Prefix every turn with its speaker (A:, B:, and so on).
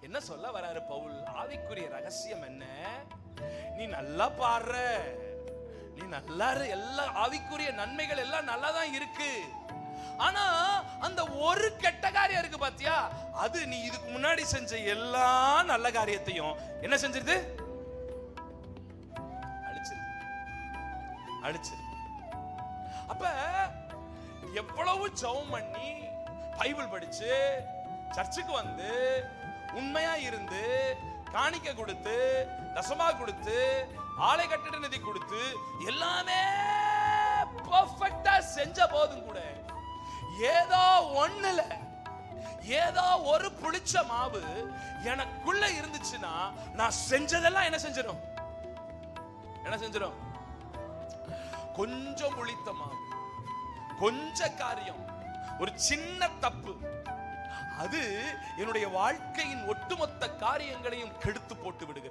A: என்ன சொல்ல வராரு பவுல்? ஆவிக்குரிய ரகசியம் என்ன? நீ நல்லா பாடுற. நீ நல்லா எல்லா ஆவிக்குரிய நன்மைகள் எல்லாம் நல்லா தான் இருக்கு. ஆனா அந்த ஒரு கெட்ட காரியம் இருக்கு பாத்தியா? அது நீ இதுக்கு முன்னாடி செஞ்ச எல்லா நல்ல காரியத்தையும் என்ன செஞ்சிருது? அழிச்சிரு. அழிச்சிரு. அப்ப எவ்வளவு ஜெபம் பண்ணி பைபிள் படிச்சு சர்ச்சுக்கு வந்து இருந்து காணிக்க கொடுத்து தசமா கொடுத்து ஆலை கட்டிட நிதி கொடுத்து எல்லாமே பர்ஃபெக்டா செஞ்ச போதும் கூட. ஏதோ ஒண்ணுல ஏதோ ஒரு புளிச்ச மாவு எனக்குள்ள இருந்துச்சுன்னா நான் செஞ்சதெல்லாம் என்ன செஞ்சிடும் என்ன செஞ்சிடும் கொஞ்சம் புளித்த மாவு கொஞ்ச காரியம் ஒரு சின்ன தப்பு. அது என்னுடைய வாழ்க்கையின் ஒட்டுமொத்த காரியங்களையும் கெடுத்து போட்டு விடுகிறது.